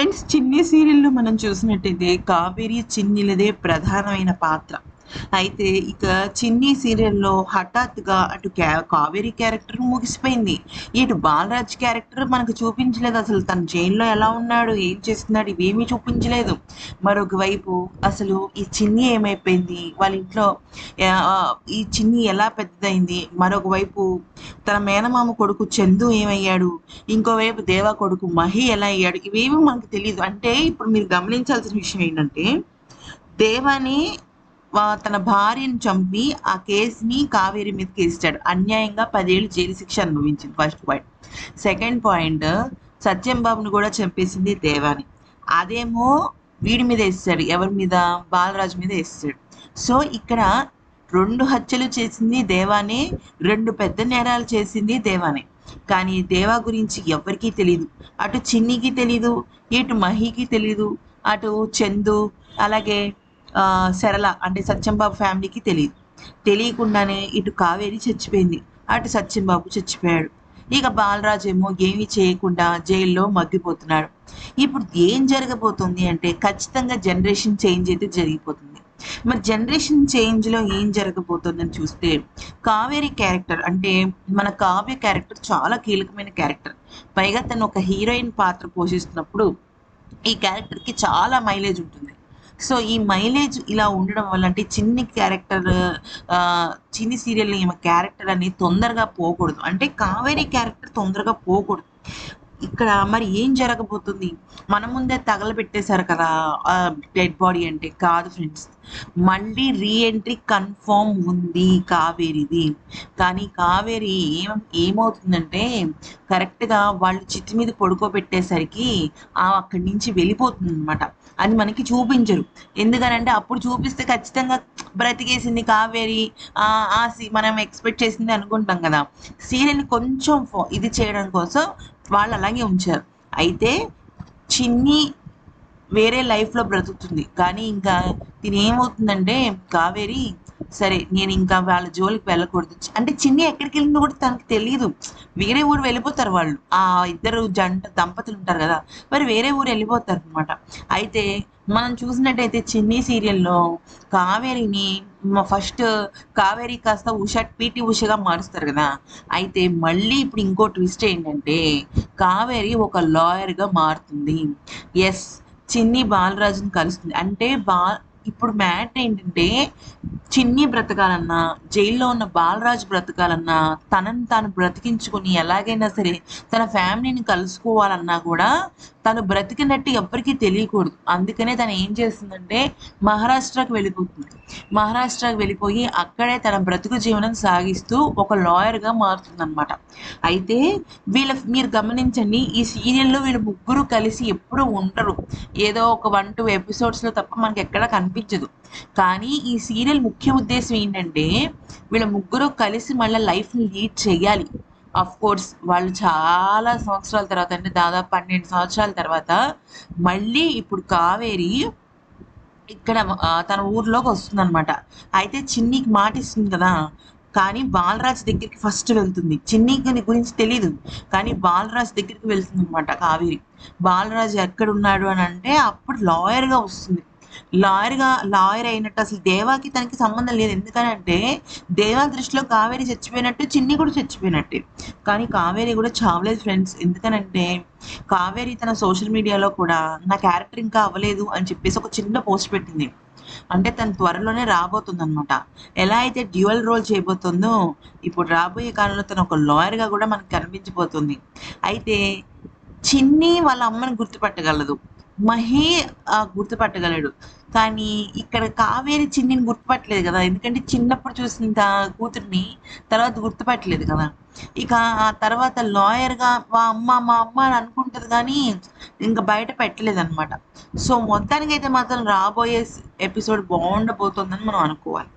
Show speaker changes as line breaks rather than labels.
Friends చిన్ని సీరియల్లో మనం చూసినట్టయితే కావేరి చిన్నిలదే ప్రధానమైన పాత్ర. అయితే ఇక చిన్ని సీరియల్లో హఠాత్తుగా అటు క్యా- కావేరి క్యారెక్టర్ ముగిసిపోయింది. ఇటు బాలరాజ్ క్యారెక్టర్ మనకు చూపించలేదు అసలు. తన జైల్లో ఎలా ఉన్నాడు ఏం చేస్తున్నాడు ఇవేమీ చూపించలేదు. మరొక వైపు అసలు ఈ చిన్ని ఏమైపోయింది? వాళ్ళ ఇంట్లో ఈ చిన్ని ఎలా పెద్దదైంది? మరొక వైపు తన మేనమామ కొడుకు చందు ఏమయ్యాడు? ఇంకోవైపు దేవా కొడుకు మహి ఎలా అయ్యాడు? ఇవేమీ మనకు తెలియదు అంటే ఇప్పుడు మీరు గమనించాల్సిన విషయం ఏంటంటే దేవాని తన భార్యను చంపి ఆ కేసుని కావేరి మీదకి ఇస్తాడు అన్యాయంగా పదేళ్ళు జైలు శిక్ష అనుభవించింది ఫస్ట్ పాయింట్. సెకండ్ పాయింట్ సత్యంబాబుని కూడా చంపేసింది దేవాని. అదేమో వీడి మీద వేస్తాడు ఎవరి మీద? బాలరాజు మీద వేస్తాడు. సో ఇక్కడ రెండు హత్యలు చేసింది దేవానే రెండు పెద్ద నేరాలు చేసింది దేవానే. కానీ దేవా గురించి ఎవరికీ తెలియదు అటు చిన్నికి తెలీదు ఇటు మహికి తెలీదు అటు చందు అలాగే సరళ అంటే సత్యంబాబు ఫ్యామిలీకి తెలియదు. తెలియకుండానే ఇటు కావేరి చచ్చిపోయింది. అటు సత్యంబాబు చచ్చిపోయాడు. ఇక బాలరాజు ఏమో ఏమీ చేయకుండా జైల్లో మగ్గిపోతున్నాడు. ఇప్పుడు ఏం జరగబోతుంది అంటే ఖచ్చితంగా జనరేషన్ చేంజ్ అయితే జరిగిపోతుంది. మరి జనరేషన్ చేంజ్లో ఏం జరగబోతుందని చూస్తే కావేరి క్యారెక్టర్ అంటే మన కావ్య క్యారెక్టర్ చాలా కీలకమైన క్యారెక్టర్. పైగా తను ఒక హీరోయిన్ పాత్ర పోషిస్తున్నప్పుడు ఈ క్యారెక్టర్కి చాలా మైలేజ్ ఉంటుంది. సో ఈ మైలేజ్ ఇలా ఉండడం వల్ల అంటే చిన్ని క్యారెక్టర్ చిన్ని సీరియల్ ఈమె క్యారెక్టర్ అనేది తొందరగా పోకూడదు. అంటే కావేరి క్యారెక్టర్ తొందరగా పోకూడదు. ఇక్కడ మరి ఏం జరగబోతుంది? మన ముందే తగలబెట్టేశారు కదా డెడ్ బాడీ అంటే. కాదు ఫ్రెండ్స్ మళ్ళీ రీఎంట్రీ కన్ఫర్మ్ ఉంది కావేరిది. కానీ కావేరి ఏం ఏమవుతుందంటే కరెక్ట్గా వాళ్ళు చిత్తి మీద పడుకోబెట్టేసరికి అక్కడి నుంచి వెళ్ళిపోతుంది అనమాట అది మనకి చూపించరు. ఎందుకనంటే అప్పుడు చూపిస్తే ఖచ్చితంగా బ్రతికేసింది కావేరి. ఆ సి- మనం ఎక్స్పెక్ట్ చేసింది అనుకుంటాం కదా. సీరియల్ని కొంచెం ఇది చేయడం కోసం వాళ్ళు అలాగే ఉంచారు. అయితే చిన్ని వేరే లైఫ్లో బ్రతుకుతుంది. కానీ ఇంకా దీని ఏమవుతుందంటే కావేరి సరే నేను ఇంకా వాళ్ళ జోలికి వెళ్ళకూడదు. అంటే చిన్ని ఎక్కడికి వెళ్ళిందో కూడా తనకు తెలియదు వేరే ఊరు వెళ్ళిపోతారు వాళ్ళు. ఆ ఇద్దరు జంట దంపతులు ఉంటారు కదా మరి వేరే ఊరు వెళ్ళిపోతారు అనమాట అయితే మనం చూసినట్టయితే చిన్ని సీరియల్లో కావేరిని ఫస్ట్ కావేరి కాస్త ఉష పీటీ ఉషగా మారుస్తారు కదా. అయితే మళ్ళీ ఇప్పుడు ఇంకో ట్విస్ట్ ఏంటంటే కావేరి ఒక లాయర్గా మారుతుంది. ఎస్ చిన్ని బాలరాజుని కలుస్తుంది. అంటే బా ఇప్పుడు మ్యాట్ ఏంటంటే చిన్ని బ్రతకాలన్నా జైల్లో ఉన్న బాలరాజు బ్రతకాలన్నా తనని తాను బ్రతికించుకొని ఎలాగైనా సరే తన ఫ్యామిలీని కలుసుకోవాలన్నా కూడా తను బ్రతికినట్టు ఎవ్వరికీ తెలియకూడదు. అందుకనే తను ఏం చేస్తుందంటే మహారాష్ట్రకు వెళ్ళిపోతుంది. మహారాష్ట్రకి వెళ్ళిపోయి అక్కడే తన బ్రతుకు జీవనం సాగిస్తూ ఒక లాయర్గా మారుతుందన్నమాట. అయితే వీళ్ళ మీరు గమనించండి ఈ సీరియల్లో వీళ్ళు ముగ్గురు కలిసి ఎప్పుడూ ఉండరు. ఏదో ఒక వన్ టూ ఎపిసోడ్స్లో తప్ప మనకి ఎక్కడ కనిపి కనిపించదు. కానీ ఈ సీరియల్ ముఖ్య ఉద్దేశం ఏంటంటే వీళ్ళ ముగ్గురు కలిసి మళ్ళీ లైఫ్ని లీడ్ చేయాలి. అఫ్ కోర్స్ వాళ్ళు చాలా సంవత్సరాల తర్వాత అంటే దాదాపు పన్నెండు సంవత్సరాల తర్వాత మళ్ళీ ఇప్పుడు కావేరి ఇక్కడ తన ఊర్లోకి వస్తుందన్నమాట. అయితే చిన్నికి మాట ఇస్తుంది కదా. కానీ బాలరాజ్ దగ్గరికి ఫస్ట్ వెళ్తుంది. చిన్నికి గురించి తెలియదు కానీ బాలరాజ్ దగ్గరికి వెళ్తుంది అనమాట కావేరి. బాలరాజు ఎక్కడ ఉన్నాడు అని అంటే అప్పుడు లాయర్గా వస్తుంది. లాయర్గా లాయర్ అయినట్టు అసలు దేవాకి తనకి సంబంధం లేదు. ఎందుకనంటే దేవా దృష్టిలో కావేరి చచ్చిపోయినట్టు చిన్ని కూడా చచ్చిపోయినట్టే. కానీ కావేరి కూడా చావలేదు ఫ్రెండ్స్ ఎందుకనంటే కావేరి తన సోషల్ మీడియాలో కూడా నా క్యారెక్టర్ ఇంకా అవ్వలేదు అని చెప్పేసి ఒక చిన్న పోస్ట్ పెట్టింది. అంటే తను త్వరలోనే రాబోతుంది అనమాట ఎలా అయితే డ్యూయల్ రోల్ చేయబోతుందో ఇప్పుడు రాబోయే కాలంలో తను ఒక లాయర్గా కూడా మనకు కనిపించబోతుంది. అయితే చిన్ని వాళ్ళ అమ్మని గుర్తుపట్టగలదు. మహే ఆ, గుర్తుపట్టగలడు. కానీ ఇక్కడ కావేరి చిన్నిని గుర్తుపట్టలేదు కదా. ఎందుకంటే చిన్నప్పుడు చూసిన కూతుర్ని తర్వాత గుర్తుపట్టలేదు కదా. ఇక ఆ తర్వాత లాయర్గా మా అమ్మ మా అమ్మ అని అనుకుంటుంది కానీ ఇంకా బయట పెట్టలేదు అనమాట సో మొత్తానికైతే మాత్రం రాబోయే ఎపిసోడ్ బాగుండబోతుందని మనం అనుకోవాలి.